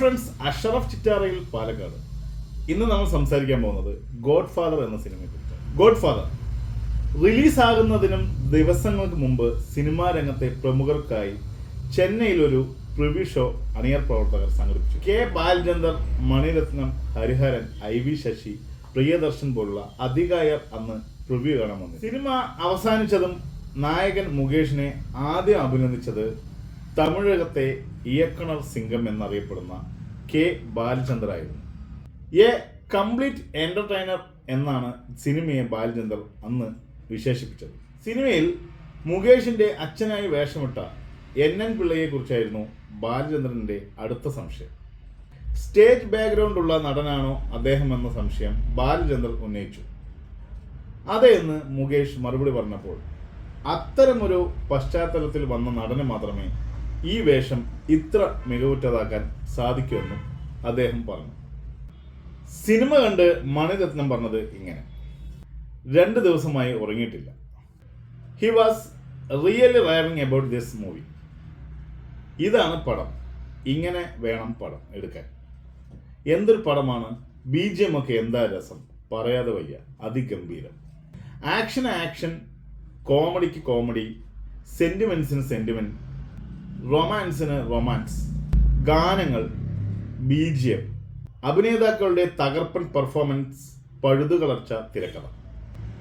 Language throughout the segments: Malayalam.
ഫ്രണ്ട്സ് അഷറഫ് ചിറ്റാറയിൽ പാലക്കാട് ഇന്ന് നമ്മൾ സംസാരിക്കാൻ പോകുന്നത് ഗോഡ് ഫാദർ എന്ന സിനിമയെ കുറിച്ചാണ്. ഗോഡ് ഫാദർ റിലീസാകുന്നതിനും ദിവസങ്ങൾക്ക് മുമ്പ് സിനിമാ രംഗത്തെ പ്രമുഖർക്കായി ചെന്നൈയിൽ ഒരു പ്രിവ്യൂ ഷോ അണിയർ പ്രവർത്തകർ സംഘടിപ്പിച്ചു. K. Balachander Maniratnam Hariharan I V Sasi Priyadarshan പോലുള്ള അധികായർ അന്ന് പ്രിവ്യൂ കാണാൻ വന്നു. സിനിമ അവസാനിച്ചതും നായകൻ മുകേഷിനെ ആദ്യം അഭിനന്ദിച്ചത് തമിഴകത്തെ ഇയക്കണർ സിംഗം എന്നറിയപ്പെടുന്ന കെ ബാലചന്ദ്രായിരുന്നു എ കംപ്ലീറ്റ് എന്റർടൈനർ എന്നാണ് സിനിമയെ ബാലചന്ദർ അന്ന് വിശേഷിപ്പിച്ചത്. സിനിമയിൽ മുകേഷിന്റെ അച്ഛനായി വേഷമിട്ട എൻ എൻ പിള്ളയെക്കുറിച്ചായിരുന്നു ബാലചന്ദ്രന്റെ അടുത്ത സംശയം. സ്റ്റേജ് ബാക്ക്ഗ്രൗണ്ട് ഉള്ള നടനാണോ അദ്ദേഹം എന്ന സംശയം ബാലചന്ദ്രൻ ഉന്നയിച്ചു. അതെ എന്ന് മുകേഷ് മറുപടി പറഞ്ഞപ്പോൾ അത്തരമൊരു പശ്ചാത്തലത്തിൽ വന്ന നടന് മാത്രമേ ഈ വേഷം ഇത്ര മികവുറ്റതാക്കാൻ സാധിക്കുമെന്നും അദ്ദേഹം പറഞ്ഞു. സിനിമ കണ്ട് മണിരത്നം പറഞ്ഞത് ഇങ്ങനെ. രണ്ട് ദിവസമായി ഉറങ്ങിയിട്ടില്ല. He was really raring about this movie ഇതാണ് പടം. ഇങ്ങനെ വേണം പടം എടുക്കാൻ. എന്തൊരു പടമാണ്. ബി ജി എം ഒക്കെ എന്താ രസം? പറയാതെ വയ്യ. അതിഗംഭീരം. ആക്ഷൻ ആക്ഷൻ കോമഡിക്ക് കോമഡി സെന്റിമെന്റ്സിന് സെന്റിമെന്റ് റൊമാൻസിന് റൊമാൻസ് ഗാനങ്ങൾ ബി ജി എം അഭിനേതാക്കളുടെ തകർപ്പൻ പെർഫോമൻസ് പഴുതുകളർച്ച തിരക്കഥ.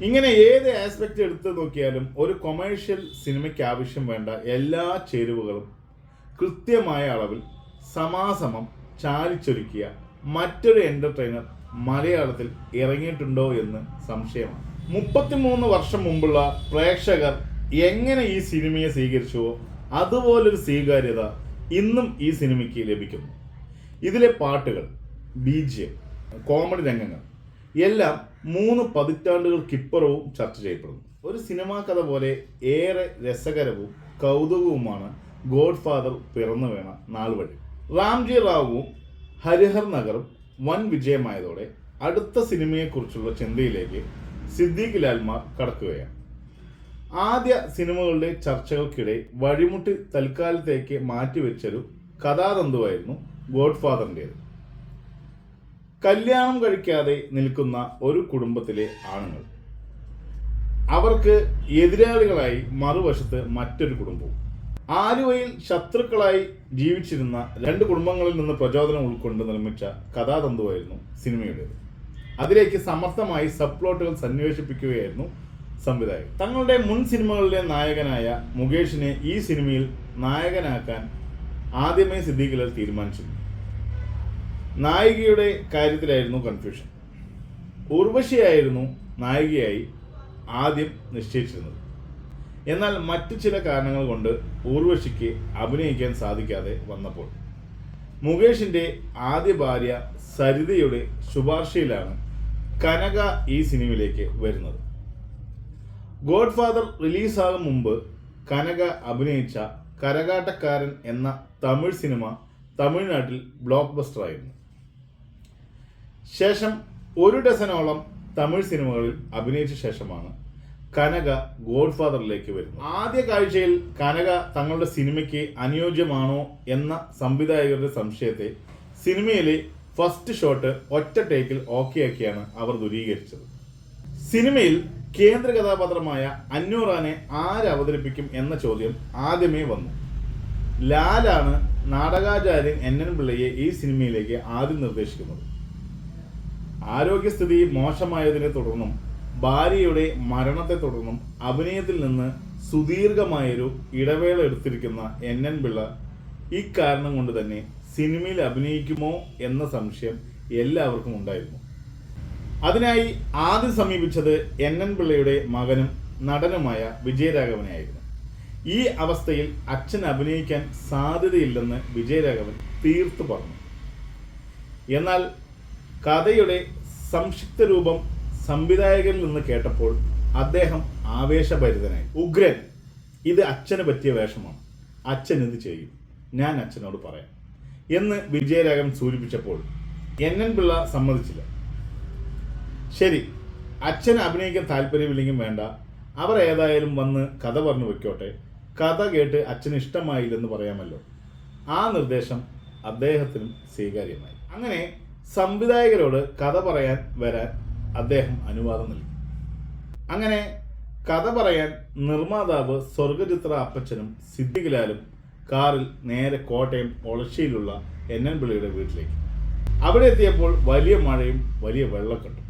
ഇങ്ങനെ ഏത് ആസ്പെക്ട് എടുത്ത് നോക്കിയാലും ഒരു കൊമേഴ്ഷ്യൽ സിനിമയ്ക്ക് ആവശ്യം വേണ്ട എല്ലാ ചേരുവകളും കൃത്യമായ അളവിൽ സമാസമം ചാലിച്ചൊരുക്കിയ മറ്റൊരു എന്റർടൈനർ മലയാളത്തിൽ ഇറങ്ങിയിട്ടുണ്ടോ എന്ന് സംശയമാണ്. മുപ്പത്തിമൂന്ന് വർഷം മുമ്പുള്ള പ്രേക്ഷകർ എങ്ങനെ ഈ സിനിമയെ സ്വീകരിച്ചുവോ? അതുപോലൊരു സ്വീകാര്യത ഇന്നും ഈ സിനിമയ്ക്ക് ലഭിക്കുന്നു ഇതിലെ പാട്ടുകൾ ബീജിയം കോമഡി രംഗങ്ങൾ എല്ലാം മൂന്ന് പതിറ്റാണ്ടുകൾക്കിപ്പുറവും ചർച്ച ചെയ്യപ്പെടുന്നു. ഒരു സിനിമാ കഥ പോലെ ഏറെ രസകരവും കൗതുകവുമാണ് ഗോഡ് ഫാദർ പിറന്നു വീണ നാൾ വഴി റാംജി റാവുവും ഹരിഹർ നഗറും വൻ വിജയമായതോടെ അടുത്ത സിനിമയെക്കുറിച്ചുള്ള ചിന്തയിലേക്ക് സിദ്ദീഖ് ലാൽമാർ കടക്കുകയാണ്. ആദ്യ സിനിമകളുടെ ചർച്ചകൾക്കിടെ വഴിമുട്ടി തൽക്കാലത്തേക്ക് മാറ്റിവെച്ചൊരു കഥാതന്തുവായിരുന്നു ഗോഡ് ഫാദറിന്റേത് കല്യാണം കഴിക്കാതെ നിൽക്കുന്ന ഒരു കുടുംബത്തിലെ ആണുങ്ങൾ. അവർക്ക് എതിരാളികളായി മറുവശത്ത് മറ്റൊരു കുടുംബവും. ആലുവയിൽ ശത്രുക്കളായി ജീവിച്ചിരുന്ന രണ്ട് കുടുംബങ്ങളിൽ നിന്ന് പ്രചോദനം ഉൾക്കൊണ്ട് നിർമ്മിച്ച കഥാതന്തുവായിരുന്നു സിനിമയുടേത്. അതിലേക്ക് സമർത്ഥമായി സബ്പ്ലോട്ടുകൾ സന്വേഷിപ്പിക്കുകയായിരുന്നു സംവിധായകൻ. തങ്ങളുടെ മുൻ സിനിമകളിലെ നായകനായ മുകേഷിനെ ഈ സിനിമയിൽ നായകനാക്കാൻ ആദ്യമേ സിദ്ദീഖിലാൽ തീരുമാനിച്ചിരുന്നു. നായികയുടെ കാര്യത്തിലായിരുന്നു കൺഫ്യൂഷൻ ഉർവശിയായിരുന്നു നായികയായി ആദ്യം നിശ്ചയിച്ചിരുന്നത്. എന്നാൽ മറ്റു ചില കാരണങ്ങൾ കൊണ്ട് ഊർവശിക്ക് അഭിനയിക്കാൻ സാധിക്കാതെ വന്നപ്പോൾ മുകേഷിന്റെ ആദ്യ ഭാര്യ സരിതയുടെ ശുപാർശയിലാണ് കനക ഈ സിനിമയിലേക്ക് വരുന്നത്. ഗോഡ് ഫാദർ റിലീസാകും മുമ്പ് കനക അഭിനയിച്ച കരകാട്ടക്കാരൻ എന്ന തമിഴ് സിനിമ തമിഴ്നാട്ടിൽ ബ്ലോക്ക് ബസ്റ്റർ ആയിരുന്നു ശേഷം ഒരു ഡസനോളം തമിഴ് സിനിമകളിൽ അഭിനയിച്ച ശേഷമാണ് കനക ഗോഡ് ഫാദറിലേക്ക് വരുന്നത്. ആദ്യ കാഴ്ചയിൽ കനക തങ്ങളുടെ സിനിമയ്ക്ക് അനുയോജ്യമാണോ എന്ന സംവിധായകരുടെ സംശയത്തെ സിനിമയിലെ ഫസ്റ്റ് ഷോട്ട് ഒറ്റ ടേക്കിൽ ഓക്കെ ആക്കിയാണ് അവർ ദുരീകരിച്ചത്. സിനിമയിൽ കേന്ദ്ര കഥാപാത്രമായ അന്നൂറാനെ ആര് അവതരിപ്പിക്കും എന്ന ചോദ്യം ആദ്യമേ വന്നു. ലാലാണ് നാടകാചാര്യൻ എൻ എൻ പിള്ളയെ ഈ സിനിമയിലേക്ക് ആദ്യം നിർദ്ദേശിക്കുന്നത്. ആരോഗ്യസ്ഥിതി മോശമായതിനെ തുടർന്നും ഭാര്യയുടെ മരണത്തെ തുടർന്നും അഭിനയത്തിൽ നിന്ന് സുദീർഘമായൊരു ഇടവേള എടുത്തിരിക്കുന്ന എൻ എൻ പിള്ള ഇക്കാരണം കൊണ്ട് തന്നെ സിനിമയിൽ അഭിനയിക്കുമോ എന്ന സംശയം എല്ലാവർക്കും ഉണ്ടായിരുന്നു. അതിനായി ആദ്യം സമീപിച്ചത് എൻ എൻ പിള്ളയുടെ മകനും നടനുമായ വിജയരാഘവനെയായിരുന്നു. ഈ അവസ്ഥയിൽ അച്ഛൻ അഭിനയിക്കാൻ സാധ്യതയില്ലെന്ന് വിജയരാഘവൻ തീർത്തു പറഞ്ഞു. എന്നാൽ കഥയുടെ സംക്ഷിപ്ത രൂപം സംവിധായകനിൽ നിന്ന് കേട്ടപ്പോൾ അദ്ദേഹം ആവേശഭരിതനായി. ഉഗ്രൻ ഇത് അച്ഛന് പറ്റിയ വേഷമാണ്. അച്ഛൻ ഇത് ചെയ്യും. ഞാൻ അച്ഛനോട് പറയാം. എന്ന് വിജയരാഘവൻ സൂചിപ്പിച്ചപ്പോൾ എൻ എൻ പിള്ള സമ്മതിച്ചില്ല. ശരി അച്ഛൻ അഭിനയിക്കാൻ താല്പര്യമില്ലെങ്കിൽ വേണ്ട. അവർ ഏതായാലും വന്ന് കഥ പറഞ്ഞു വെക്കോട്ടെ. കഥ കേട്ട് അച്ഛന് ഇഷ്ടമായില്ലെന്ന് പറയാമല്ലോ. ആ നിർദ്ദേശം അദ്ദേഹത്തിനും സ്വീകാര്യമായി. അങ്ങനെ സംവിധായകരോട് കഥ പറയാൻ വരാൻ അദ്ദേഹം അനുവാദം നൽകി. അങ്ങനെ കഥ പറയാൻ നിർമ്മാതാവ് സ്വർഗചിത്ര അപ്പച്ചനും സിദ്ദിഖിലാലും കാറിൽ നേരെ കോട്ടയം ഒളശ്ശിയിലുള്ള എൻ എൻ പിള്ളിയുടെ വീട്ടിലേക്ക്. അവിടെ എത്തിയപ്പോൾ വലിയ മഴയും വലിയ വെള്ളക്കെട്ടും.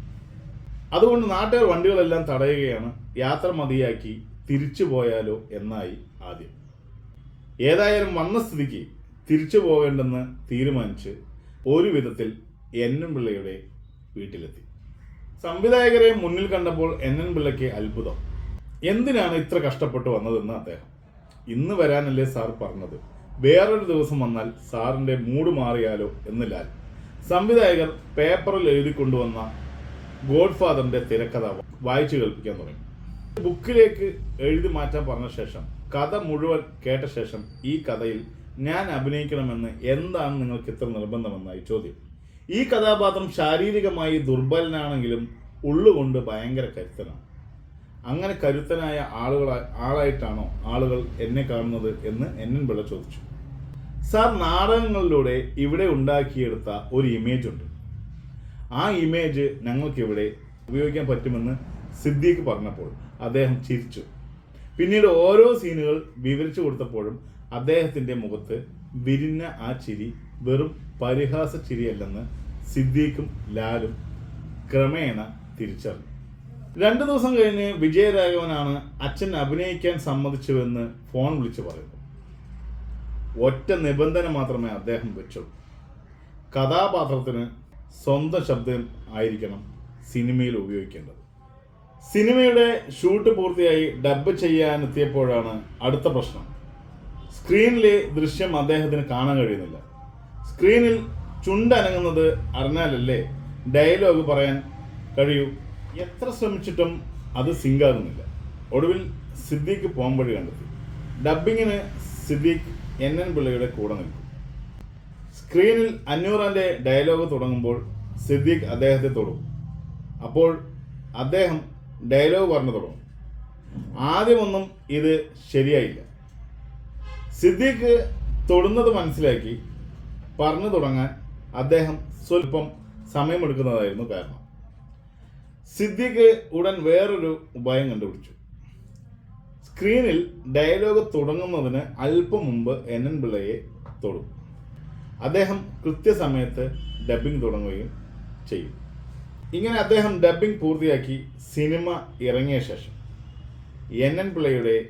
അതുകൊണ്ട് നാട്ടുകാർ വണ്ടികളെല്ലാം തടയുകയാണ്. യാത്ര മതിയാക്കി തിരിച്ചു പോയാലോ എന്നായി ആദ്യം. ഏതായാലും വന്ന സ്ഥിതിക്ക് തിരിച്ചു പോകേണ്ടെന്ന് തീരുമാനിച്ച് ഒരു വിധത്തിൽ എൻ എൻ പിള്ളയുടെ വീട്ടിലെത്തി. സംവിധായകരെ മുന്നിൽ കണ്ടപ്പോൾ എൻ എൻ പിള്ളയ്ക്ക് അത്ഭുതം. എന്തിനാണ് ഇത്ര കഷ്ടപ്പെട്ട് വന്നതെന്ന് അദ്ദേഹം. ഇന്ന് വരാനല്ലേ സാർ പറഞ്ഞത്. വേറൊരു ദിവസം വന്നാൽ സാറിന്റെ മൂഡ് മാറിയാലോ എന്നില്ലാൽ. ലാൽ സംവിധായകർ പേപ്പറിൽ എഴുതി കൊണ്ടുവന്ന ഗോഡ് ഫാദറിന്റെ തിരക്കഥ വായിച്ചു കേൾപ്പിക്കാൻ തുടങ്ങി. ബുക്കിലേക്ക് എഴുതി മാറ്റാൻ പറഞ്ഞ ശേഷം കഥ മുഴുവൻ കേട്ട ശേഷം ഈ കഥയിൽ ഞാൻ അഭിനയിക്കണമെന്ന് എന്താണ് നിങ്ങൾക്ക് ഇത്ര നിർബന്ധമെന്നായി ചോദ്യം. ഈ കഥാപാത്രം ശാരീരികമായി ദുർബലനാണെങ്കിലും ഉള്ളുകൊണ്ട് ഭയങ്കര കരുത്തനാണ്. അങ്ങനെ കരുത്തനായ ആളുകൾ ആളായിട്ടാണോ ആളുകൾ എന്നെ കാണുന്നത് എന്ന് എന്നൻ പിള്ള ചോദിച്ചു. സാർ നാടകങ്ങളിലൂടെ ഇവിടെ ഉണ്ടാക്കിയെടുത്ത ഒരു ഇമേജ് ഉണ്ട്. ആ ഇമേജ് ഞങ്ങൾക്കിവിടെ ഉപയോഗിക്കാൻ പറ്റുമെന്ന് സിദ്ദീഖ് പറഞ്ഞപ്പോൾ അദ്ദേഹം ചിരിച്ചു. പിന്നീട് ഓരോ സീനുകൾ വിവരിച്ചു കൊടുത്തപ്പോഴും അദ്ദേഹത്തിന്റെ മുഖത്ത് വിരിഞ്ഞ ആ ചിരി വെറും പരിഹാസ ചിരിയല്ലെന്ന് സിദ്ദീഖും ലാലും ക്രമേണ തിരിച്ചറിഞ്ഞു. രണ്ടു ദിവസം കഴിഞ്ഞ് വിജയരാഘവനാണ് അച്ഛൻ അഭിനയിക്കാൻ സമ്മതിച്ചുവെന്ന് ഫോൺ വിളിച്ചു പറയുന്നു. ഒറ്റ നിബന്ധന മാത്രമേ അദ്ദേഹം വെച്ചുള്ളൂ. കഥാപാത്രത്തിന് സ്വന്തം ശബ്ദം ആയിരിക്കണം സിനിമയിൽ ഉപയോഗിക്കേണ്ടത്. സിനിമയുടെ ഷൂട്ട് പൂർത്തിയായി ഡബ് ചെയ്യാനെത്തിയപ്പോഴാണ് അടുത്ത പ്രശ്നം. സ്ക്രീനിലെ ദൃശ്യം അദ്ദേഹത്തിന് കാണാൻ കഴിയുന്നില്ല. സ്ക്രീനിൽ ചുണ്ടനങ്ങുന്നത് അറിഞ്ഞാലല്ലേ ഡയലോഗ് പറയാൻ കഴിയൂ. എത്ര ശ്രമിച്ചിട്ടും അത് സിങ്കാകുന്നില്ല. ഒടുവിൽ സിദ്ദീഖ് പോംവഴി കണ്ടെത്തി. ഡബിങ്ങിന് സിദ്ദീഖ് എൻ എൻ പിള്ളയുടെ കൂടെ നിൽക്കും. സ്ക്രീനിൽ അന്നൂറാന്റെ ഡയലോഗ് തുടങ്ങുമ്പോൾ സിദ്ദീഖ് അദ്ദേഹത്തെ തൊടും. അപ്പോൾ അദ്ദേഹം ഡയലോഗ് പറഞ്ഞു തുടങ്ങും. ആദ്യമൊന്നും ഇത് ശരിയായില്ല. സിദ്ദീഖ് തൊടുന്നത് മനസ്സിലാക്കി പറഞ്ഞു തുടങ്ങാൻ അദ്ദേഹം സ്വല്പം സമയമെടുക്കുന്നതായിരുന്നു കാരണം. സിദ്ദീഖ് ഉടൻ വേറൊരു ഉപായം കണ്ടുപിടിച്ചു. സ്ക്രീനിൽ ഡയലോഗ് തുടങ്ങുന്നതിന് അല്പം മുമ്പ് എൻ എൻ പിള്ളയെ തൊടും. അദ്ദേഹം കൃത്യസമയത്ത് ഡബ്ബിംഗ് തുടങ്ങുകയും ചെയ്യും. ഇങ്ങനെ അദ്ദേഹം ഡബ്ബിംഗ് പൂർത്തിയാക്കി സിനിമ ഇറങ്ങിയ ശേഷം എൻ എൻ പിള്ളയുടെ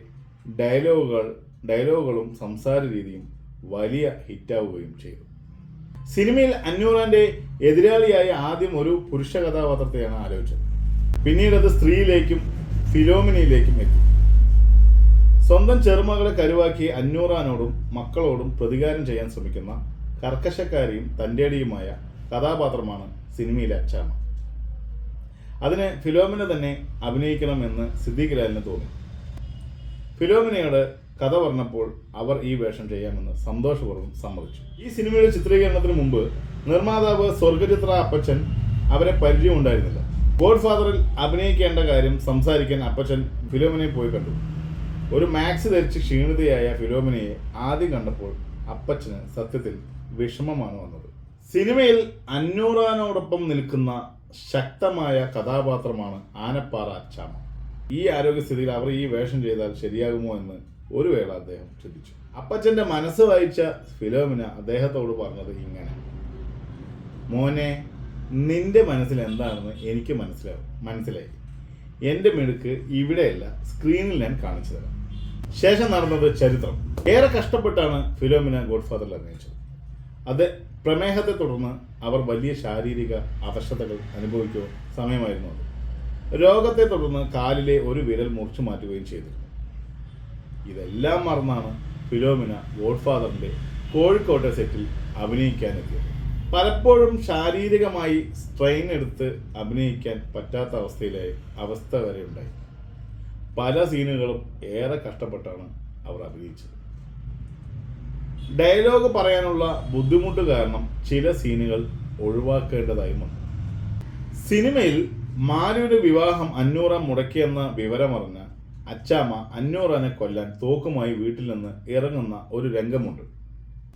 ഡയലോഗുകൾ ഡയലോഗുകളും സംസാര രീതിയും വലിയ ഹിറ്റാവുകയും ചെയ്തു. സിനിമയിൽ അന്നൂറാന്റെ എതിരാളിയായ ആദ്യം ഒരു പുരുഷ കഥാപാത്രത്തെയാണ് ആലോചിച്ചത്. പിന്നീട് അത് സ്ത്രീയിലേക്കും ഫിലോമിനിയിലേക്കും എത്തി. സ്വന്തം ചെറുമകളെ കരുവാക്കി അന്നൂറാനോടും മക്കളോടും പ്രതികാരം ചെയ്യാൻ ശ്രമിക്കുന്ന കർക്കശക്കാരിയും തന്റെടിയുമായ കഥാപാത്രമാണ് സിനിമയിലെ അച്ചാമ്മ. അതിന് ഫിലോമിന തന്നെ അഭിനയിക്കണമെന്ന് സിദ്ദീഖ് ലാലിന് തോന്നി. ഫിലോമിനയോട് കഥ പറഞ്ഞപ്പോൾ അവർ ഈ വേഷം ചെയ്യാമെന്ന് സന്തോഷപൂർവം സമ്മതിച്ചു. ഈ സിനിമയുടെ ചിത്രീകരണത്തിന് മുമ്പ് നിർമ്മാതാവ് സ്വർഗചിത്ര അപ്പച്ചൻ അവരെ പരിചയമുണ്ടായിരുന്നില്ല. ഗോഡ് ഫാദറിൽ അഭിനയിക്കേണ്ട കാര്യം സംസാരിക്കാൻ അപ്പച്ചൻ ഫിലോമിനെ പോയി കണ്ടു. ഒരു മാക്സ് ധരിച്ച് ക്ഷീണിതയായ ഫിലോമിനയെ ആദ്യം കണ്ടപ്പോൾ അപ്പച്ചന് സത്യത്തിൽ വിഷമമാണ് വന്നത്. സിനിമയിൽ അന്നൂറാനോടൊപ്പം നിൽക്കുന്ന ശക്തമായ കഥാപാത്രമാണ് ആനപ്പാറ അച്ചാമ ഈ ആരോഗ്യസ്ഥിതിയിൽ അവർ ഈ വേഷം ചെയ്താൽ ശരിയാകുമോ എന്ന് ഒരു വേള അദ്ദേഹം ചിന്തിച്ചു. അപ്പച്ചന്റെ മനസ്സ് വായിച്ച ഫിലോമിന അദ്ദേഹത്തോട് പറഞ്ഞത് ഇങ്ങനെ. മോനെ നിന്റെ മനസ്സിൽ എന്താണെന്ന് എനിക്ക് മനസ്സിലാവും മനസ്സിലായി. എന്റെ മിടുക്ക് ഇവിടെയല്ല സ്ക്രീനിൽ ഞാൻ കാണിച്ചു തരാം. ശേഷം നടന്നത് ചരിത്രം. ഏറെ കഷ്ടപ്പെട്ടാണ് ഫിലോമിന ഗോഡ്ഫാദറിൽ അഭിനയിച്ചത്. അത് പ്രമേഹത്തെ തുടർന്ന് അവർ വലിയ ശാരീരിക അവശതകൾ അനുഭവിക്കുക സമയമായിരുന്നു അത്. രോഗത്തെ തുടർന്ന് കാലിലെ ഒരു വിരൽ മുറിച്ചു മാറ്റുകയും ചെയ്തിരുന്നു. ഇതെല്ലാം മറന്നാണ് ഫിലോമിന ഗോഡ്ഫാദറിന്റെ കോഴിക്കോട്ടെ സെറ്റിൽ അഭിനയിക്കാനെത്തിയത്. പലപ്പോഴും ശാരീരികമായി സ്ട്രെയിൻ എടുത്ത് അഭിനയിക്കാൻ പറ്റാത്ത അവസ്ഥയിലായി അവസ്ഥ വരെ ഉണ്ടായി. പല സീനുകളും ഏറെ കഷ്ടപ്പെട്ടാണ് അവർ അഭിനയിച്ചത്. ഡയലോഗ് പറയാനുള്ള ബുദ്ധിമുട്ട് കാരണം ചില സീനുകൾ ഒഴിവാക്കേണ്ടതായി വന്നു. സിനിമയിൽ മാലുവിന്റെ വിവാഹം അന്നൂറ മുടക്കിയെന്ന വിവരമറിഞ്ഞ അച്ചാമ്മ അന്നൂറനെ കൊല്ലാൻ തോക്കുമായി വീട്ടിൽ നിന്ന് ഇറങ്ങുന്ന ഒരു രംഗമുണ്ട്.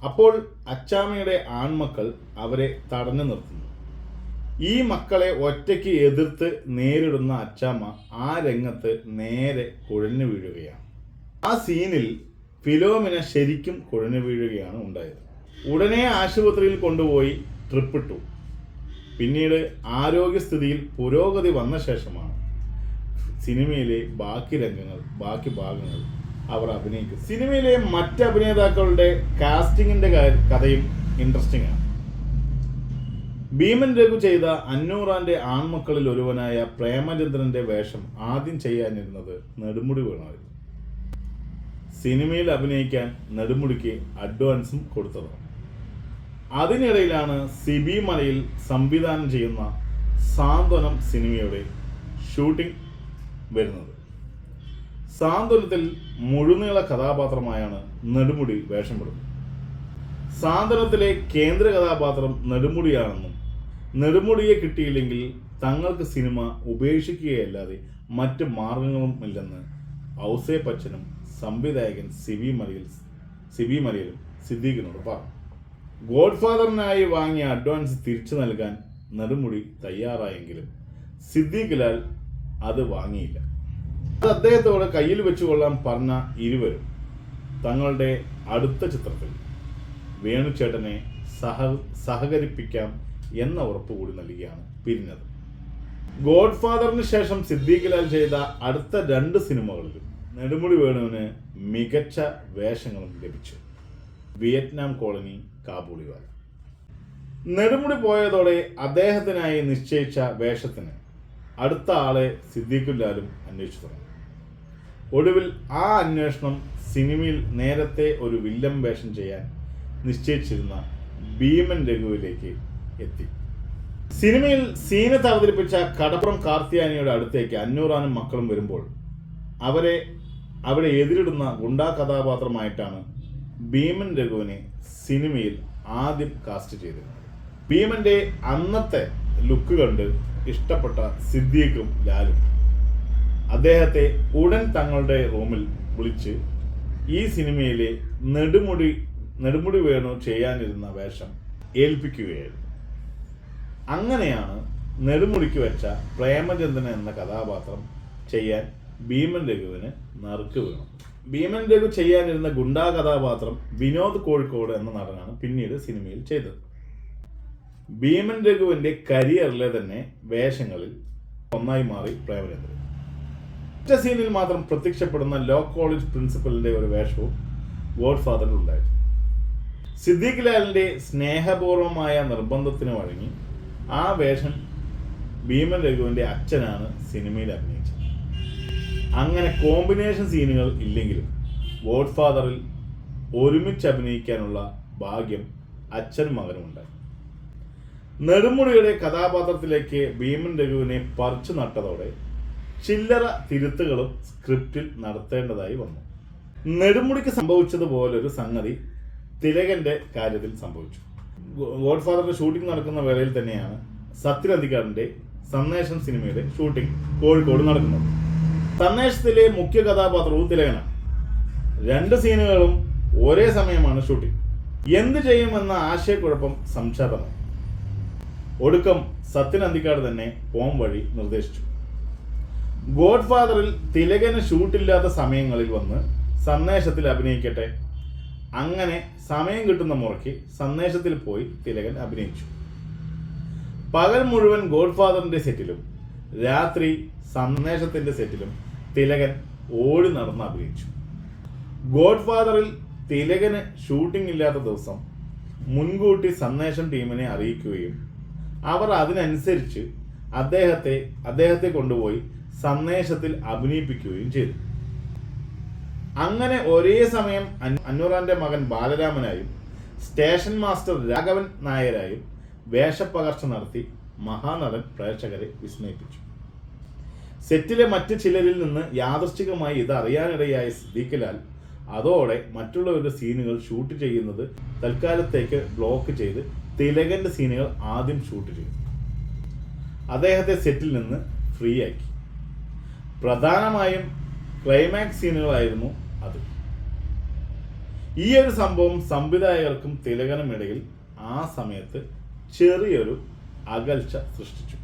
അപ്പോൾ അച്ചാമ്മയുടെ ആൺമക്കൾ അവരെ തടഞ്ഞു നിർത്തുന്നു. ഈ മക്കളെ ഒറ്റയ്ക്ക് എതിർത്ത് നേരിടുന്ന അച്ചാമ്മ ആ രംഗത്ത് നേരെ കുഴഞ്ഞു വീഴുകയാണ്. ആ സീനിൽ ഫിലോമിന ശരിക്കും കുഴഞ്ഞു വീഴുകയാണ് ഉണ്ടായത്. ഉടനെ ആശുപത്രിയിൽ കൊണ്ടുപോയി ട്രിപ്പിട്ടു. പിന്നീട് ആരോഗ്യസ്ഥിതിയിൽ പുരോഗതി വന്ന ശേഷമാണ്. സിനിമയിലെ ബാക്കി രംഗങ്ങൾ ബാക്കി ഭാഗങ്ങൾ അവർ അഭിനയിക്കും. സിനിമയിലെ മറ്റ് അഭിനേതാക്കളുടെ കാസ്റ്റിംഗിന്റെ കഥയും ഇൻട്രസ്റ്റിംഗ് ആണ്. ഭീമൻ രഘു ചെയ്ത അന്നൂറാന്റെ ആൺമക്കളിൽ ഒരുവനായ പ്രേമചന്ദ്രന്റെ വേഷം ആദ്യം ചെയ്യാനിരുന്നത് നെടുമുടി വേണമായിരുന്നു സിനിമയിൽ അഭിനയിക്കാൻ നെടുമുടിക്ക് അഡ്വാൻസും കൊടുത്തത്. അതിനിടയിലാണ് സിബി മലയിൽ സംവിധാനം ചെയ്യുന്ന സാന്ത്വനം സിനിമയുടെ ഷൂട്ടിംഗ് വരുന്നത്. സാന്ത്വനത്തിൽ മുഴുനീള കഥാപാത്രമായാണ് നെടുമുടി വേഷമിടുന്നത്. സാന്ത്വനത്തിലെ കേന്ദ്ര കഥാപാത്രം നെടുമുടിയാണെന്നും നെടുമുടിയെ കിട്ടിയില്ലെങ്കിൽ തങ്ങൾക്ക് സിനിമ ഉപേക്ഷിക്കുകയല്ലാതെ മറ്റ് മാർഗങ്ങളും ഇല്ലെന്ന് ഔസേപ്പച്ചനും സംവിധായകൻ സിബി മറിയൽ സിബി മലയിലും സിദ്ദീഖിനോട് പറഞ്ഞു ഗോഡ്ഫാദറിനായി വാങ്ങിയ അഡ്വാൻസ് തിരിച്ചു നൽകാൻ നെടുമുടി തയ്യാറായെങ്കിലും സിദ്ദീഖ് ലാൽ അത് വാങ്ങിയില്ല. അത് അദ്ദേഹത്തോട് കയ്യിൽ വെച്ചുകൊള്ളാൻ പറഞ്ഞ ഇരുവരും തങ്ങളുടെ അടുത്ത ചിത്രത്തിൽ വേണുചേട്ടനെ സഹ സഹകരിപ്പിക്കാം എന്ന ഉറപ്പ് കൂടി നൽകിയാണ് പിരിഞ്ഞത്. ഗോഡ്ഫാദറിന് ശേഷം സിദ്ദീഖ് ലാൽ ചെയ്ത അടുത്ത രണ്ട് സിനിമകളിലും നെടുമുടി വേണുവിന് മികച്ച വേഷങ്ങളും ലഭിച്ചു. Vietnam colony Kabuliwala. നെടുമുടി പോയതോടെ അദ്ദേഹത്തിനായി നിശ്ചയിച്ച വേഷത്തിന് അടുത്ത ആളെ സിദ്ദീഖുല്ലാലും അന്വേഷിച്ചു തുടങ്ങി. ഒടുവിൽ ആ അന്വേഷണം സിനിമയിൽ നേരത്തെ ഒരു വില്ലൻ വേഷം ചെയ്യാൻ നിശ്ചയിച്ചിരുന്ന ഭീമൻ രഘുവിലേക്ക് എത്തി. സിനിമയിൽ സീനത്ത് അവതരിപ്പിച്ച കടപ്പുറം കാർത്തിയാനിയുടെ അടുത്തേക്ക് അന്നൂറാനും മക്കളും വരുമ്പോൾ അവരെ അവിടെ എതിരിടുന്ന ഗുണ്ടാ കഥാപാത്രമായിട്ടാണ് ഭീമൻ രഘുവിനെ സിനിമയിൽ ആദ്യം കാസ്റ്റ് ചെയ്തിരുന്നത് ഭീമന്റെ അന്നത്തെ ലുക്ക് കണ്ട് ഇഷ്ടപ്പെട്ട സിദ്ദീഖും ലാലും. അദ്ദേഹത്തെ ഉടൻ തങ്ങളുടെ റൂമിൽ വിളിച്ച് ഈ സിനിമയിലെ നെടുമുടി നെടുമുടി വേണു ചെയ്യാനിരുന്ന വേഷം ഏൽപ്പിക്കുകയായിരുന്നു. അങ്ങനെയാണ് നെടുമുടിക്ക് വെച്ച പ്രേമചന്ദ്രൻ എന്ന കഥാപാത്രം ചെയ്യാൻ ഭീമൻ രഘുവിന് നറുക്ക് വീണു. ഭീമൻ രഘു ചെയ്യാനിരുന്ന ഗുണ്ടാ കഥാപാത്രം വിനോദ് കോഴിക്കോട് എന്ന നടനാണ് പിന്നീട് സിനിമയിൽ ചെയ്തത്. ഭീമൻ രഘുവിന്റെ കരിയറിലെ തന്നെ വേഷങ്ങളിൽ ഒന്നായി മാറി പ്രേമചന്ദ്രൻ. ഒറ്റ സീനിൽ മാത്രം പ്രത്യക്ഷപ്പെടുന്ന ലോ കോളേജ് പ്രിൻസിപ്പലിന്റെ ഒരു വേഷവും ഗോഡ് ഫാദറിൽ ഉണ്ടായിരുന്നു. സിദ്ദീഖ് ലാലിന്റെ സ്നേഹപൂർവമായ നിർബന്ധത്തിന് വഴങ്ങി ആ വേഷം ഭീമൻ രഘുവിന്റെ അച്ഛനാണ് സിനിമയിൽ അഭിനയിച്ചത്. അങ്ങനെ കോമ്പിനേഷൻ സീനുകൾ ഇല്ലെങ്കിലും ഗോഡ് ഫാദറിൽ ഒരുമിച്ച് അഭിനയിക്കാനുള്ള ഭാഗ്യം അച്ഛനും മകനും ഉണ്ടായി. നെടുമുടിയുടെ കഥാപാത്രത്തിലേക്ക് ഭീമൻ രഘുവിനെ പറിച്ചു നട്ടതോടെ ചില്ലറ തിരുത്തുകളും സ്ക്രിപ്റ്റിൽ നടത്തേണ്ടതായി വന്നു. നെടുമുടിക്ക് സംഭവിച്ചതുപോലൊരു സംഗതി തിലകന്റെ കാര്യത്തിൽ സംഭവിച്ചു. ഗോഡ് ഫാദറിന്റെ ഷൂട്ടിംഗ് നടക്കുന്ന വേളയിൽ തന്നെയാണ് സത്യനന്ദിക്കാടിന്റെ സന്ദേശം സിനിമയുടെ ഷൂട്ടിംഗ് കോഴിക്കോട് നടക്കുന്നത്. സന്ദേശത്തിലെ മുഖ്യ കഥാപാത്രവും തിലകനാണ്. രണ്ട് സീനുകളും ഒരേ സമയമാണ് ഷൂട്ടിംഗ്. എന്ത് ചെയ്യുമെന്ന ആശയക്കുഴപ്പം സംശാതമായി ഒടുക്കം സത്യൻ അന്തിക്കാട് തന്നെ പോം വഴി നിർദ്ദേശിച്ചു. ഗോഡ് ഫാദറിൽ തിലകന് ഷൂട്ടില്ലാത്ത സമയങ്ങളിൽ വന്ന് സന്ദേശത്തിൽ അഭിനയിക്കട്ടെ. അങ്ങനെ സമയം കിട്ടുന്ന മുറയ്ക്ക് സന്ദേശത്തിൽ പോയി തിലകൻ അഭിനയിച്ചു. പകൽ മുഴുവൻ ഗോഡ് ഫാദറിന്റെ സെറ്റിലും രാത്രി സന്ദേശത്തിന്റെ സെറ്റിലും തിലകൻ ഓടി നടന്ന് അഭിനയിച്ചു. ഗോഡ് ഫാദറിൽ തിലകന് ഷൂട്ടിംഗ് ഇല്ലാത്ത ദിവസം മുൻകൂട്ടി സന്ദേശം ടീമിനെ അറിയിക്കുകയും അവർ അതിനനുസരിച്ച് അദ്ദേഹത്തെ അദ്ദേഹത്തെ കൊണ്ടുപോയി സന്ദേശത്തിൽ അഭിനയിപ്പിക്കുകയും ചെയ്തു. അങ്ങനെ ഒരേ സമയം അന്നൂറാന്റെ മകൻ ബാലരാമനായും സ്റ്റേഷൻ മാസ്റ്റർ രാഘവൻ നായരായും വേഷപ്പകർച്ച നടത്തി മഹാനടൻ പ്രേക്ഷകരെ വിസ്മയിപ്പിച്ചു. സെറ്റിലെ മറ്റു ചിലരിൽ നിന്ന് യാദൃശ്ചികമായി ഇത് അറിയാനിടയായ സിദ്ദീഖിലാൽ അതോടെ മറ്റുള്ളവരുടെ സീനുകൾ ഷൂട്ട് ചെയ്യുന്നത് തൽക്കാലത്തേക്ക് ബ്ലോക്ക് ചെയ്ത് തിലകന്റെ സീനുകൾ ആദ്യം ഷൂട്ട് ചെയ്തു. അദ്ദേഹത്തെ സെറ്റിൽ നിന്ന് ഫ്രീ ആക്കി. പ്രധാനമായും ക്ലൈമാക്സ് സീനുകളായിരുന്നു അത്. ഈ ഒരു സംഭവം സംവിധായകർക്കും തിലകനും ഇടയിൽ ആ സമയത്ത് ചെറിയൊരു അകൽച്ച സൃഷ്ടിച്ചു.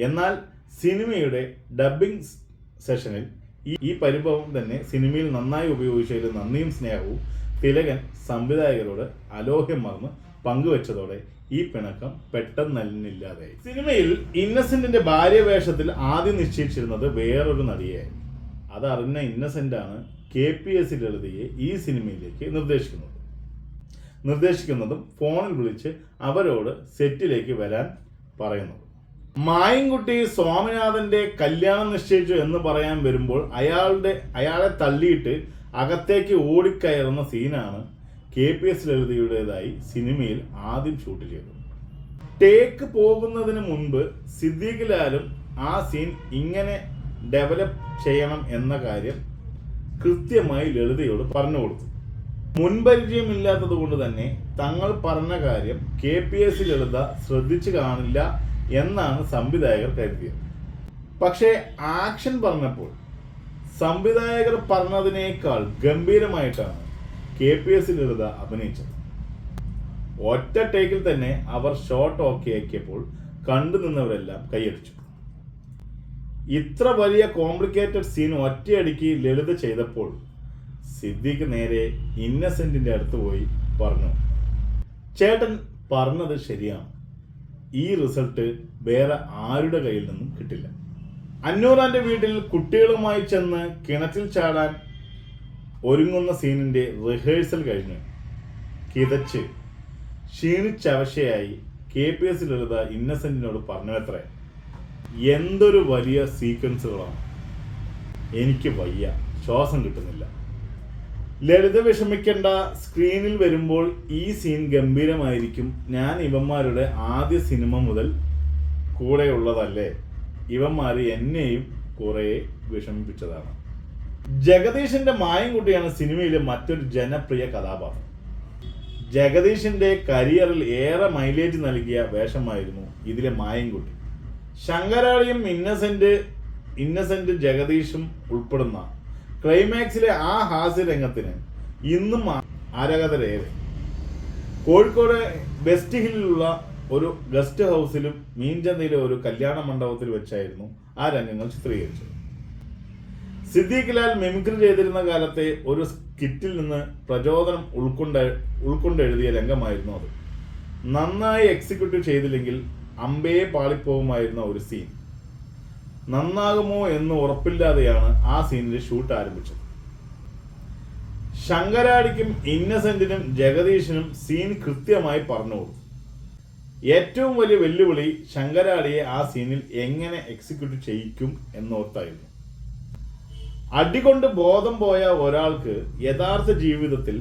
എന്നാൽ സിനിമയുടെ ഡബ്ബിംഗ് സെഷനിൽ ഈ പരിഭവം തന്നെ സിനിമയിൽ നന്നായി ഉപയോഗിച്ചതിൽ നന്ദിയും സ്നേഹവും തിലകൻ സംവിധായകരോട് അലോഹ്യം മറന്ന് പങ്കുവച്ചതോടെ ഈ പിണക്കം പെട്ടെന്നല്ലില്ലാതായി സിനിമയിൽ ഇന്നസെന്റിന്റെ ഭാര്യ വേഷത്തിൽ ആദ്യം നിശ്ചയിച്ചിരുന്നത് വേറൊരു നടിയായിരുന്നു. അതറിഞ്ഞ ഇന്നസെന്റ് ആണ് കെ പി എസ് ലളിതയെ ഈ സിനിമയിലേക്ക് നിർദ്ദേശിക്കുന്നത്. നിർദ്ദേശിക്കുന്നതും ഫോണിൽ വിളിച്ച് അവരോട് സെറ്റിലേക്ക് വരാൻ പറയുന്നത്. മായൻകുട്ടി സ്വാമിനാഥന്റെ കല്യാണം നിശ്ചയിച്ചു എന്ന് പറയാൻ വരുമ്പോൾ അയാളുടെ അയാളെ തള്ളിയിട്ട് അകത്തേക്ക് ഓടിക്കയറുന്ന സീനാണ് കെ പി എസ് ലളിതയുടേതായി സിനിമയിൽ ആദ്യം ഷൂട്ട് ചെയ്തത്. ടേക്ക് പോകുന്നതിന് മുൻപ് സിദ്ദീഖ് ലാലും ആ സീൻ ഇങ്ങനെ ഡെവലപ്പ് ചെയ്യണം എന്ന കാര്യം കൃത്യമായി ലളിതയോട് പറഞ്ഞു കൊടുത്തു. മുൻപരിചയമില്ലാത്തത് കൊണ്ട് തന്നെ തങ്ങൾ പറഞ്ഞ കാര്യം കെ പി എസ് ലളിത ശ്രദ്ധിച്ചു കാണില്ല എന്നാണ് സംവിധായകർ കരുതിയത്. പക്ഷേ ആക്ഷൻ പറഞ്ഞപ്പോൾ സംവിധായകർ പറഞ്ഞതിനേക്കാൾ ഗംഭീരമായിട്ടാണ് കെ പി എസ് ലളിത അഭിനയിച്ചത്. ഒറ്റ ടേക്കിൽ തന്നെ അവർ ഷോട്ട് ഓക്കെ ആക്കിയപ്പോൾ കണ്ടു നിന്നവരെല്ലാം കൈയടിച്ചു. ഇത്ര വലിയ കോംപ്ലിക്കേറ്റഡ് സീൻ ഒറ്റയടിക്ക് ലളിത ചെയ്തപ്പോൾ സിദ്ദിഖ് നേരെ ഇന്നസെന്റിന്റെ അടുത്ത് പോയി പറഞ്ഞു ചേട്ടൻ പറഞ്ഞത് ശരിയാണ്. ഈ റിസൾട്ട് വേറെ ആരുടെ കയ്യിൽ നിന്നും കിട്ടില്ല. അന്നൂറാന്റെ വീട്ടിൽ കുട്ടികളുമായി ചെന്ന് കിണറ്റിൽ ചാടാൻ ഒരുങ്ങുന്ന സീനിന്റെ റിഹേഴ്സൽ കഴിഞ്ഞു കിതച്ച് ക്ഷീണിച്ചവശയായി കെ പി എസ് ലളിത ഇന്നസെന്റിനോട് പറഞ്ഞത്രേ എന്തൊരു വലിയ സീക്വൻസുകളാണ് എനിക്ക് വയ്യ. ശ്വാസം കിട്ടുന്നില്ല. ലളിത വിഷമിക്കേണ്ട സ്ക്രീനിൽ വരുമ്പോൾ ഈ സീൻ ഗംഭീരമായിരിക്കും. ഞാൻ ഇവന്മാരുടെ ആദ്യ സിനിമ മുതൽ കൂടെയുള്ളതല്ലേ? ഇവന്മാർ എന്നെയും കുറേ വിഷമിപ്പിച്ചതാണ്. ജഗദീഷിന്റെ മായൻകുട്ടിയാണ് സിനിമയിലെ മറ്റൊരു ജനപ്രിയ കഥാപാത്രം. ജഗദീഷിന്റെ കരിയറിൽ ഏറെ മൈലേജ് നൽകിയ വേഷമായിരുന്നു ഇതിലെ മായംകുട്ടി ശങ്കരാളിയും ഇന്നസെന്റ് ഇന്നസെന്റ് ജഗദീഷും ഉൾപ്പെടുന്ന ക്ലൈമാക്സിലെ ആ ഹാസ്യരംഗത്തിന് ഇന്നും ആരാധകരേറെ. കോഴിക്കോട് വെസ്റ്റ് ഹില്ലിലുള്ള ഒരു ഗസ്റ്റ് ഹൗസിലും മീൻചന്തയിലെ ഒരു കല്യാണ മണ്ഡപത്തിൽ വെച്ചായിരുന്നു ആ രംഗങ്ങൾ ചിത്രീകരിച്ചത്. സിദ്ദീഖ് ലാൽ മിമിക്രി ചെയ്തിരുന്ന കാലത്തെ ഒരു സ്കിറ്റിൽ നിന്ന് പ്രചോദനം ഉൾക്കൊണ്ട് ഉൾക്കൊണ്ട് എഴുതിയ രംഗമായിരുന്നു അത്. നന്നായി എക്സിക്യൂട്ട് ചെയ്തില്ലെങ്കിൽ അമ്പയെ പാളിപ്പോവുമായിരുന്ന ഒരു സീൻ. നന്നാകുമോ എന്ന് ഉറപ്പില്ലാതെയാണ് ആ സീനിൽ ഷൂട്ട് ആരംഭിച്ചത്. ശങ്കരാടിക്കും ഇന്നസെന്റിനും ജഗദീഷിനും സീൻ കൃത്യമായി പറഞ്ഞു കൊടുത്തു ഏറ്റവും വലിയ വെല്ലുവിളി ശങ്കരാടിയെ ആ സീനിൽ എങ്ങനെ എക്സിക്യൂട്ട് ചെയ്യിക്കും എന്നോർത്തായിരുന്നു. അടികൊണ്ട് ബോധം പോയ ഒരാൾക്ക് യഥാർത്ഥ ജീവിതത്തിൽ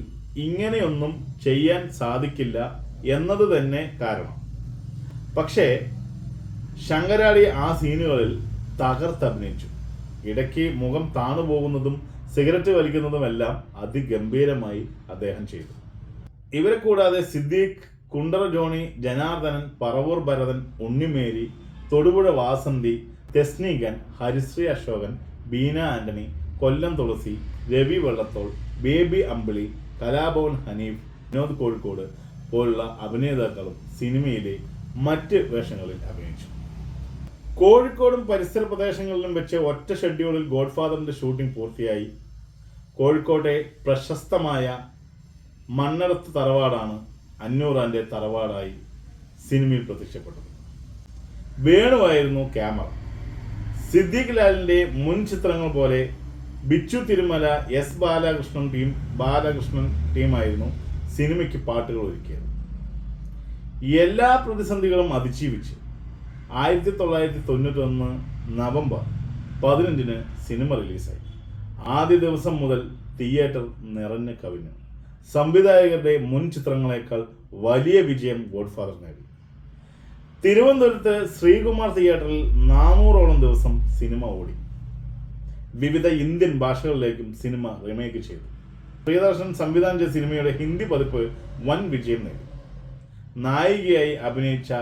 ഇങ്ങനെയൊന്നും ചെയ്യാൻ സാധിക്കില്ല എന്നത് തന്നെ കാരണം. പക്ഷേ ശങ്കരാടി ആ സീനുകളിൽ തകർത്തഭിനയിച്ചു ഇടയ്ക്ക് മുഖം താണു പോകുന്നതും സിഗരറ്റ് വലിക്കുന്നതുമെല്ലാം അതിഗംഭീരമായി അദ്ദേഹം ചെയ്തു. ഇവരെ കൂടാതെ സിദ്ദീഖ് കുണ്ടറ ജോണി ജനാർദ്ദനൻ പറവൂർ ഭരതൻ ഉണ്ണിമേരി തൊടുപുഴ വാസന്തി തെസ്നീകൻ ഹരിശ്രീ അശോകൻ ബീന ആന്റണി കൊല്ലം തുളസി രവി വെള്ളത്തോൾ ബേബി അമ്പിളി കലാഭവൻ ഹനീഫ് വിനോദ് കോഴിക്കോട് പോലുള്ള അഭിനേതാക്കളും സിനിമയിലെ മറ്റ് വേഷങ്ങളിൽ അഭിനയിച്ചു. കോഴിക്കോടും പരിസര പ്രദേശങ്ങളിലും വെച്ച് ഒറ്റ ഷെഡ്യൂളിൽ ഗോഡ്ഫാദറിന്റെ ഷൂട്ടിംഗ് പൂർത്തിയായി. കോഴിക്കോട്ടെ പ്രശസ്തമായ മണ്ണടത്ത് തറവാടാണ് അന്നൂറാന്റെ തറവാടായി സിനിമയിൽ പ്രത്യക്ഷപ്പെട്ടത്. വേണുവായിരുന്നു ക്യാമറ. സിദ്ദിഖ് ലാലിന്റെ മുൻ ചിത്രങ്ങൾ പോലെ ബിച്ചു തിരുമല എസ് ബാലകൃഷ്ണൻ ടീം ബാലകൃഷ്ണൻ ടീമായിരുന്നു സിനിമയ്ക്ക് പാട്ടുകൾ ഒരുക്കിയത്. എല്ലാ പ്രതിസന്ധികളും അതിജീവിച്ച് ആയിരത്തി തൊള്ളായിരത്തി തൊണ്ണൂറ്റി ഒന്ന് നവംബർ പതിനഞ്ചിന് സിനിമ റിലീസായി. ആദ്യ ദിവസം മുതൽ തിയേറ്റർ നിറഞ്ഞു കവിഞ്ഞു. സംവിധായകരുടെ മുൻ ചിത്രങ്ങളെക്കാൾ വലിയ വിജയം ഗോഡ്ഫാദർ നേടി. തിരുവനന്തപുരത്ത് ശ്രീകുമാർ തിയേറ്ററിൽ നാനൂറോളം ദിവസം സിനിമ ഓടി. വിവിധ ഇന്ത്യൻ ഭാഷകളിലേക്കും സിനിമ റിമേക്ക് ചെയ്തു. പ്രിയദർശൻ സംവിധാനം ചെയ്ത സിനിമയുടെ ഹിന്ദി പതിപ്പ് വൻ വിജയം നേടി. നായികയായി അഭിനയിച്ച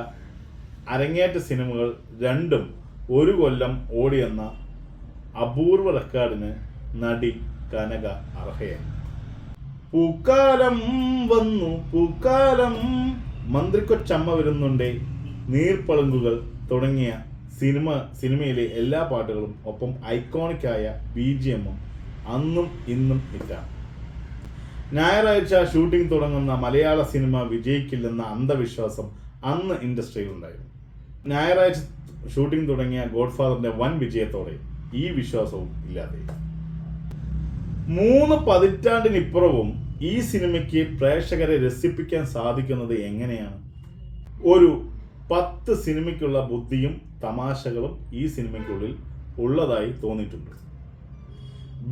അരങ്ങേറ്റ സിനിമകൾ രണ്ടും ഒരു കൊല്ലം ഓടിയെന്ന അപൂർവ റെക്കോർഡിന് നടി കനക അർഹയായി. പൂക്കാലം വന്നു പൂക്കാലം. മന്ത്രിക്കൊച്ചമ്മ വരുന്നുണ്ടേ. നീർപ്പളുങ്കുകൾ തുടങ്ങിയ സിനിമ സിനിമയിലെ എല്ലാ പാട്ടുകളും ഒപ്പം ഐക്കോണിക്കായ ബി ജി എമ്മും അന്നും ഇന്നും ഹിറ്റാണ് ഞായറാഴ്ച ഷൂട്ടിംഗ് തുടങ്ങുന്ന മലയാള സിനിമ വിജയിക്കില്ലെന്ന അന്ധവിശ്വാസം അന്ന് ഇൻഡസ്ട്രിയിൽ ഉണ്ടായിരുന്നു ഞായറാഴ്ച ഷൂട്ടിംഗ് തുടങ്ങിയ ഗോഡ്ഫാദറിന്റെ വൻ വിജയത്തോടെ ഈ വിശ്വാസവും ഇല്ലാതെ. മൂന്ന് പതിറ്റാണ്ടിനിപ്പുറവും ഈ സിനിമയ്ക്ക് പ്രേക്ഷകരെ രസിപ്പിക്കാൻ സാധിക്കുന്നത് എങ്ങനെയാണ്? ഒരു പത്ത് സിനിമയ്ക്കുള്ള ബുദ്ധിയും തമാശകളും ഈ സിനിമയ്ക്കുള്ളിൽ ഉള്ളതായി തോന്നിയിട്ടുണ്ട്.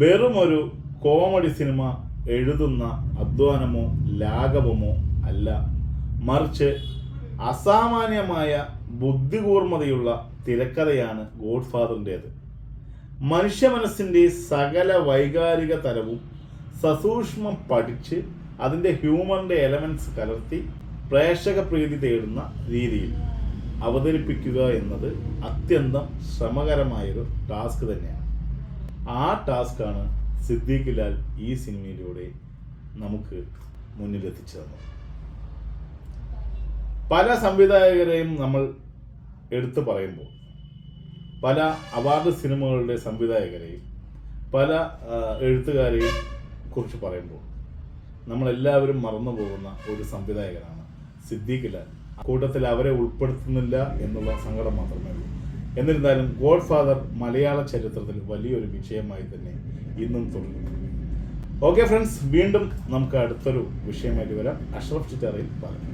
വെറും ഒരു കോമഡി സിനിമ എഴുതുന്ന അധ്വാനമോ ലാഘവമോ അല്ല. മറിച്ച് അസാമാന്യമായ ബുദ്ധികൂർമ്മതയുള്ള തിരക്കഥയാണ് ഗോഡ് ഫാദറിന്റേത് മനുഷ്യ മനസ്സിന്റെ സകല വൈകാരിക തലവും സസൂക്ഷ്മം പഠിച്ച് അതിന്റെ ഹ്യൂമറിന്റെ എലമെന്റ്സ് കലർത്തി പ്രേക്ഷക പ്രീതി തേടുന്ന രീതിയിൽ അവതരിപ്പിക്കുക എന്നത് അത്യന്തം ശ്രമകരമായൊരു ടാസ്ക് തന്നെയാണ്. ആ ടാസ്ക്കാണ് സിദ്ദീഖ് ലാൽ ഈ സിനിമയിലൂടെ നമുക്ക് മുന്നിലെത്തിച്ചത്. പല സംവിധായകരെയും നമ്മൾ എടുത്തു പറയുമ്പോൾ പല അവാർഡ് സിനിമകളുടെ സംവിധായകരെയും പല എഴുത്തുകാരെയും കുറിച്ച് പറയുമ്പോൾ നമ്മളെല്ലാവരും മറന്നു പോകുന്ന ഒരു സംവിധായകനാണ് സിദ്ദീഖ് ലാൽ കൂട്ടത്തിൽ അവരെ ഉൾപ്പെടുത്തുന്നില്ല എന്നുള്ള സങ്കടം മാത്രമേ ഉള്ളൂ. എന്നിരുന്നാലും ഗോഡ് ഫാദർ മലയാള ചരിത്രത്തിൽ വലിയൊരു വിഷയമായി തന്നെ ഇന്നും തുടരുന്നു ഓക്കെ ഫ്രണ്ട്സ് വീണ്ടും നമുക്ക് അടുത്തൊരു വിഷയമായിട്ട് വരാം. അഷ്റഫ് ചിറ്റാറയിൽ പറഞ്ഞു